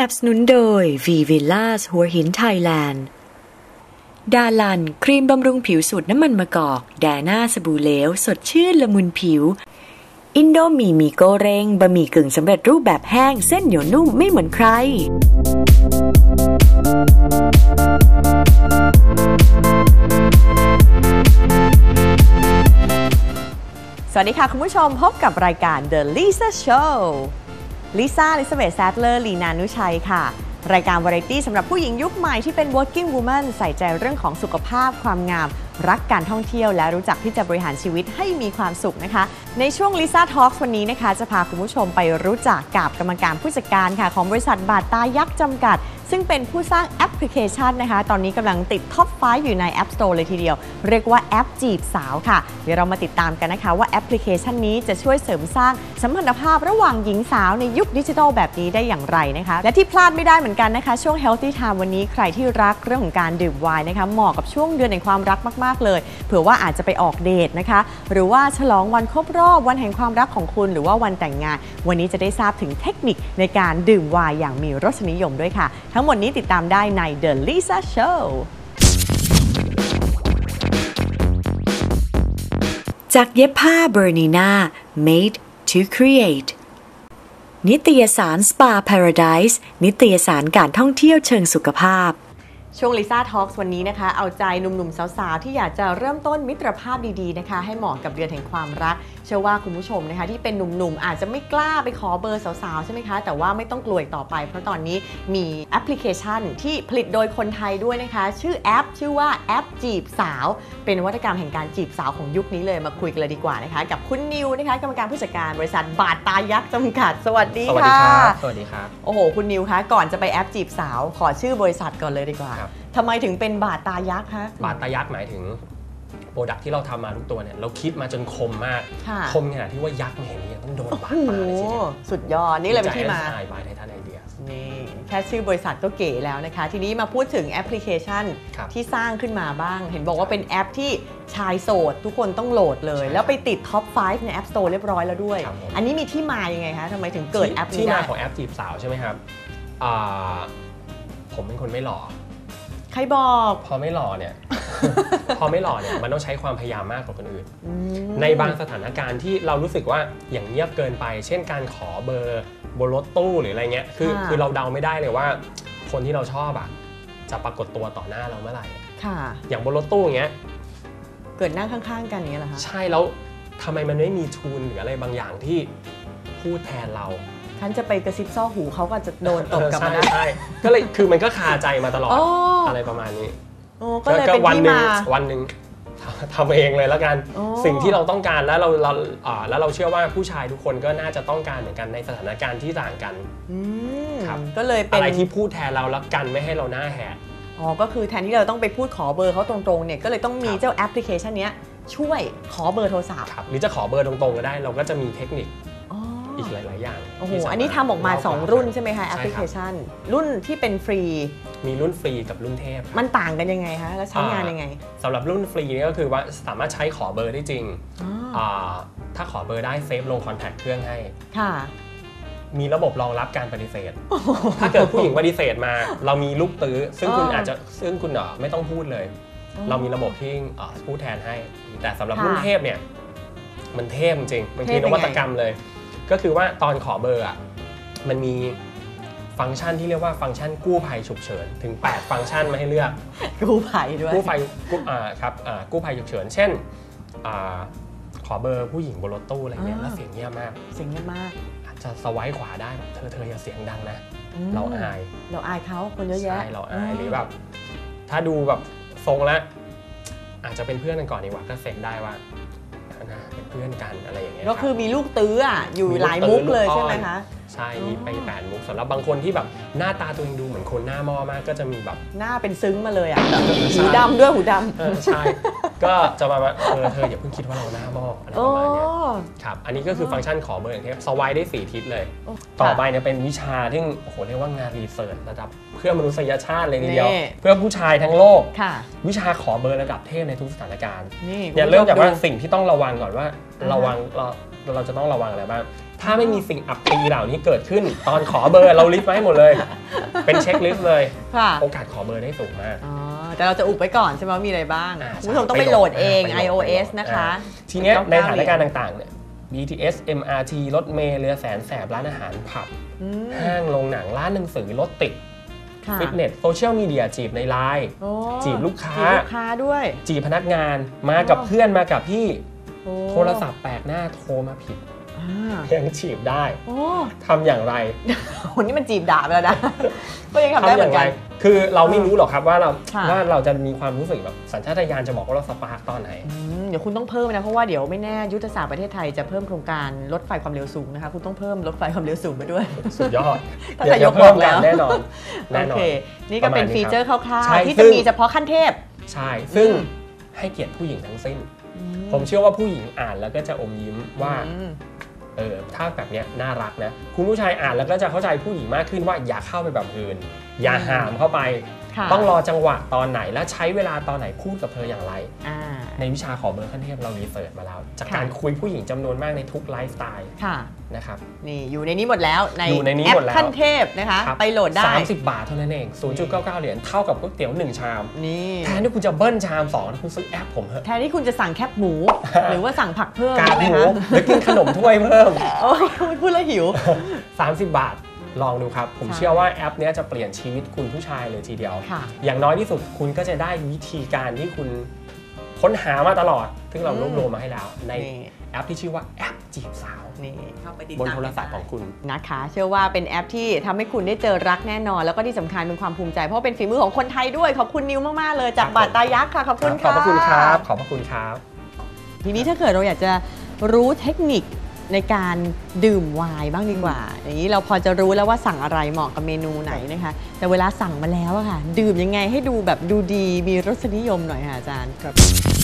นับสนุนโดย V Villas หัวหินไทยแลนด์ ดาลัน ครีมบำรุงผิวสูตรน้ำมันมะกอก แดน่าสบู่เหลว สดชื่นละมุนผิว อินโดมีมีโกเรงบะหมี่กึ่งสำเร็จรูปแบบแห้ง เส้นเหนียวนุ่มไม่เหมือนใครสวัสดีค่ะ คุณผู้ชมพบกับรายการ The Lisa Show ลิซ่าลิซาเบธแซดเลอร์ลีนานุชัยค่ะ รายการวาไรตี้สำหรับผู้หญิงยุคใหม่ที่เป็น working woman ใส่ใจเรื่องของสุขภาพความงาม รักการท่องเที่ยว และรู้จักที่จะบริหารชีวิตให้มีความสุขนะคะ ในช่วงลิซ่าทอล์กวันนี้นะคะ จะพาคุณผู้ชมไปรู้จักกับกรรมการผู้จัดการค่ะ ของบริษัทบาตายักษ์จำกัด ซึ่งเป็นผู้สร้างแอปพลิเคชันนะคะ ตอนนี้กำลังติดท็อป5อยู่ใน App Store เลยทีเดียว เรียกว่าแอปจีบสาวค่ะ เดี๋ยวเรามาติดตามกันนะคะ ว่าแอปพลิเคชันนี้จะช่วยเสริมสร้างสัมพันธภาพระหว่างหญิงสาวในยุคดิจิทัลแบบนี้ได้อย่างไรนะคะ และที่พลาดไม่ได้เหมือนกันนะคะ ช่วง Healthy Time วันนี้ใครที่รักเรื่องของการดื่มไวน์นะคะเหมาะกับช่วงเดือนแห่งความรักมาก ๆ เลย เผื่อว่าอาจจะไปออกเดทนะคะ หรือว่าฉลองวันครบรอบวันแห่งความรักของคุณ หรือว่าวันแต่งงาน วันนี้จะได้ทราบถึงเทคนิคในการดื่มไวน์อย่างมีรสนิยมด้วยค่ะ ทั้งหมดนี้ติดตามได้ใน The Lisa Show จากเย็บผ้าเบอร์นีนา made to create นิตยสาร Spa Paradise นิตยสารการท่องเที่ยวเชิงสุขภาพ ช่วง Lisa Talks วันนี้นะคะ เอาใจหนุ่มๆ สาวๆ ที่อยากจะเริ่มต้นมิตรภาพดีๆนะคะ ให้เหมาะกับเดือนแห่งความรัก เชื่อว่าคุณผู้ชมนะคะ ที่เป็นหนุ่มๆ อาจจะไม่กล้าไปขอเบอร์สาวๆ ใช่ไหมคะ แต่ว่าไม่ต้องกลัวอีกต่อไป เพราะตอนนี้มีแอปพลิเคชันที่ผลิตโดยคนไทยด้วยนะคะ ชื่อแอป ชื่อว่าแอปจีบสาว เป็นนวัตกรรมแห่งการจีบสาวของยุคนี้เลยมาคุยกันเลยดีกว่านะคะ กับคุณนิวนะคะกรรมการผู้จัดการบริษัทบาทตายักษ์จำกัด สวัสดีสวัสดีค่ะครับสวัสดีครับโอ้โหคุณนิวคะก่อนจะไปแอปจีบสาว ขอชื่อบริษัทก่อนเลยดีกว่าครับ ทำไมถึงเป็นบาทตายักษ์คะบาดตายักษ์หมายถึงโปรดักที่เราทำมาทุกตัวเนี่ยเราคิดมาจนคมมาก ค่ะ คมขนาดที่ว่ายักษ์ไม่เห็นยังต้องโดนบาดโอ้โหตาเลยทีเดียวสุดยอด นี่เลยเป็นที่มาใช่บายไททันไอเดียนี่แค่ชื่อบริษัทก็เก๋แล้วนะคะ ทีนี้มาพูดถึงแอปพลิเคชันครับ ที่สร้างขึ้นมาบ้าง เห็นบอกว่าเป็นแอปที่ชายโสด ทุกคนต้องโหลดเลยใช่แล้วไปติดท็อป 5 ใน App Store เรียบร้อยแล้วด้วย ครับผม อันนี้มีที่มายังไงคะทำไมถึงเกิดแอปที่นี้มาได้ของแอปจีบสาวใช่ไหมครับอ่าผมเป็นคนไม่หล่อใครบอก พอไม่หล่อเนี่ย พอไม่หล่อเนี่ยมันต้องใช้ความพยายามมากกว่าคนอื่นอืมในบางสถานการณ์ที่เรารู้สึกว่าอย่างเงียบเกินไป เช่นการขอเบอร์บนรถตู้หรืออะไรเงี้ยคือค่ะคือเราเดาไม่ได้เลยว่า คนที่เราชอบอะจะปรากฏตัวต่อหน้าเราเมื่อไหร่ค่ะ อย่างบนรถตู้อย่างเงี้ยเกิดนั่งข้างๆ กันอย่างนี้ยเหรอคะใช่แล้วทำไมมันไม่มีทูนหรืออะไรบางอย่างที่พูดแทนเรา ฉันจะไปกระซิบซ่อหูเขาก็จะโดนตบกลับใช่มาได้ใช่ก็เลยคือมันก็คาใจมาตลอดอ๋ออ อะไรประมาณนี้โอ้ก็เลยเป็นวัที่หนึ่งมา วันหนึ่งทำเองเลยแล้วกัน อ๋อ สิ่งที่เราต้องการแล้วเราเราอ่าแล้วเราเชื่อว่าผู้ชายทุกคนก็น่าจะต้องการเหมือนกันในสถานการณ์ที่ต่างกัน อืมครับ ก็เลยเป็นอะไรที่พูดแทนเราแล้วกันไม่ให้เราหน้าแหก อ๋อก็คือแทนที่เราต้องไปพูดขอเบอร์เขาตรงๆเนี่ยก็เลยต้องมีครับ เจ้าแอปพลิเคชันเนี้ยช่วยขอเบอร์โทรศัพท์ครับหรือจะขอเบอร์ตรงๆก็ได้ เราก็จะมีเทคนิคอ๋ออีกหลายๆอย่าง โอ้โหที่สามารถอันนี้ทำออกมาเล่2รุ่นฟังใช่ไหมคะใช่แอครับปพลิเคชัน รุ่นที่เป็นฟรีมีรุ่นฟรีกับรุ่นเทพครับ มันต่างกันยังไงคะแล้วใช้งานยังไง สำหรับรุ่นฟรีนี่ก็คือว่าสามารถใช้ขอเบอร์ได้จริงอ๋ออ่าถ้าขอเบอร์ได้เซฟลงคอนแทคเครื่องให้ ค่ะ มีระบบรองรับการปฏิเสธ ถ้าเกิดผู้หญิงปฏิเสธมา เรามีลูกตื้อ ซึ่งคุณอ๋อออาจจะซึ่งคุณเอ่อไม่ต้องพูดเลยเรามีระบบที่เอ่อพูดแทนให้ แต่สำหรับรุ่นเทพเนี่ย มันเทพจริงๆมันคือเทพนยังไง วัตกรรมเลย ก็คือว่าตอนขอเบอร์อะมันมีฟังก์ชันที่เรียกว่าฟังก์ชันกู้ภัยฉุกเฉินถึง 8 ฟังก์ชันมาให้เลือก กู้ภัยด้วยกู้ภัยกู้อ่าครับอ่ากู้ภัยฉุกเฉิน เช่นอ่าขอเบอร์ผู้หญิงบนรถตู้อะไรเงี้ยอ่าแล้วเสียงเงียบมาก เสียงเงียบมาก อาจจะสไวป์ขวาได้แบบเธอเธออย่าเสียงดังนะมเราอาย เราอายเขาคนเยอะแยะใช่เราอายหรือแบบถ้าดูแบบทรงแล้วอาจจะเป็นเพื่อนกันก่อนดีกว่าก็เซ็นได้ว่า นาเป็นเพื่อนกันอะไรอย่างเงี้ยก็คือมีลูกตื้ออะอยู่หลายมุกเลยใช่ไหมคะ ใช่มีไปแปดมุกสำหรับบางคนที่แบบหน้าตาตัวเองดูเหมือนคนหน้าหม้อมากก็จะมีแบบ หน้าเป็นซึ้งมาเลยอะใช่หูดำด้วยหูดเออใช่ ก็จะมาว่าเออเธออย่าเพิ่งคิดว่าเราหน้าหม้ออะไรำปโอ้ระมาณเนี้ยครับอันนี้ก็คือฟังก์ชันขอเบอร์อย่างเทพสวายได้ 4 ทิศเลย โอ้ต่อไปเนี่ยเป็นวิชาที่โอ้โหเรียกว่างานรีเสิร์ชระดับเพื่อมนุษยชาติเลยทีเดียว นี่ เพื่อผู้ชายทั้งโลก ค่ะ วิชาขอเบอร์ระดับเทพในทุกสถานการณ์ นี่เนี่ยคุณผู้ชเริ่มจากว่าดูสิ่งที่ต้องระวังก่อนว่าอ่าฮะระวังเราเราจะต้องระวังอะไรบ้าง ถ้าไม่มีสิ่งอับปีเหล่านี้เกิดขึ้น ตอนขอเบอร์เราลิสต์มาให้หมดเลย เป็นเช็คลิสต์เลย ค่ะ โอกาสขอเบอร์ได้สูงมาก อ๋อ แต่เราจะอุบไว้ก่อนใช่ไหมว่ามีอะไรบ้าง อ่าคุณผู้ชมต้องไปโหลดเอง ไปโหลด iOS ไปโหลดนะคะอ่าทีเนี้ยในสถานการณ์เหยญต่างๆเนี่ย BTS MRT รถเมล์เรือแสนแสบร้านอาหารผับ อืมห้างโรงหนังร้านหนังสือรถติดค่ะฟิตเนสโซเชียลมีเดียจีบในไลน์ โอ้จีบลูกค้า จีบลูกค้าด้วย จีบพนักงานมากับอ๋อ เพื่อนมากับพี่โอ้โทรศัพท์แปลกหน้าโทรมาผิดอ่า ยังจีบได้โอ้ทำอย่างไรคนนี้มันจีบด่าไปแล้วนะก็ยังทำได้เหมือนกันคือเราไม่รู้หรอกครับว่าเราค่ะว่าเราจะมีความรู้สึกแบบสัญชาตญาณจะบอกว่าเราสปาร์กตอนไหนอืมเดี๋ยวคุณต้องเพิ่มนะเพราะว่าเดี๋ยวไม่แน่ยุทธศาสตร์ประเทศไทยจะเพิ่มโครงการรถไฟความเร็วสูงนะคะคุณต้องเพิ่มรถไฟความเร็วสูงไปด้วยสุดยอดถ้าเดี๋นายกวเพิ่มบอกแล้วกันแน่นอนแน่โอนอเคนนี่ก็เป็นประมาณนี้ฟีเจอร์คร่าวใช่ๆที่ซึ่จะงมีเฉพาะขั้นเทพใช่ซึ่งอืมให้เกียรติผู้หญิงทั้งสิ้นอืผมเชื่อว่าผู้หญิงอ่านแล้วก็จะอมยิ้มว่าอืม เออถ้าแบบเนี้ยน่ารักนะ คุณผู้ชายอ่านแล้วก็จะเข้าใจผู้หญิงมากขึ้นว่าอย่าเข้าไปแบบอื่น อย่าหามเข้าไป ค่ะต้องรอจังหวะตอนไหนและใช้เวลาตอนไหนพูดกับเธออย่างไร อ่า ในวิชาขอเบอร์ขั้นเทพเรารีเสิร์ชมาแล้ว จากค่ะ การคุยผู้หญิงจำนวนมากในทุกไลฟ์สไตล์ค่ะ นะครับ นี่อยู่ในนี้หมดแล้วในอยู่ในนี้แอหมปดแล้วขั้นเทพนะคะ ครับไปโหลดได้ 30 บาทเท่านั้นเอง 0.99 เหรียญเท่ากับก๋วยเตี๋ยว 1 ชาม นี่แทนที่คุณจะเบิ้ลชาม2คุณซื้อแอปผมเถอะ แทนที่คุณจะสั่งแคบหมู หรือว่าสั่งผักเพิ่มกาใช่ไหมหมูคะหรือกินขนมถ้วยเพิ่ม โอ้ยพูดแล้วหิว 30 บาท ลองดูครับ ผมใช่เชื่อว่าแอปเนี้ยจะเปลี่ยนชีวิตคุณผู้ชายเลยทีเดียวค่ะอย่างน้อยที่สุดคุณก็จะได้วิธีการที่คุณค้นหามาตลอด ซึ่งเรารวบรวมมาให้แล้ว ในนี่แอปที่ชื่อว่าแอปจีบสาวนี่เข้าไปติดบนตามโทรศัพท์ของคุณนะคะ เชื่อว่าเป็นแอปที่ทำให้คุณได้เจอรักแน่นอน แล้วก็ที่สำคัญเป็นความภูมิใจ เพราะว่าเป็นฝีมือของคนไทยด้วย ขอบคุณนิวมาก ๆ เลยจากครับบาทตายักษ์ค่ะ ขอบคุณขอบค่ะพระคุณครับ ขอบพระคุณครับ ทีนี้ถ้าเกิดเราอยากจะรู้เทคนิค ในการดื่มไวน์บ้างดีกว่า อย่างนี้เราพอจะรู้แล้วว่าสั่งอะไรเหมาะกับเมนูไหนนะคะ แต่เวลาสั่งมาแล้วอะค่ะ ดื่มยังไงให้ดูแบบดูดีมีรสนิยมหน่อยค่ะอาจารย์ครับ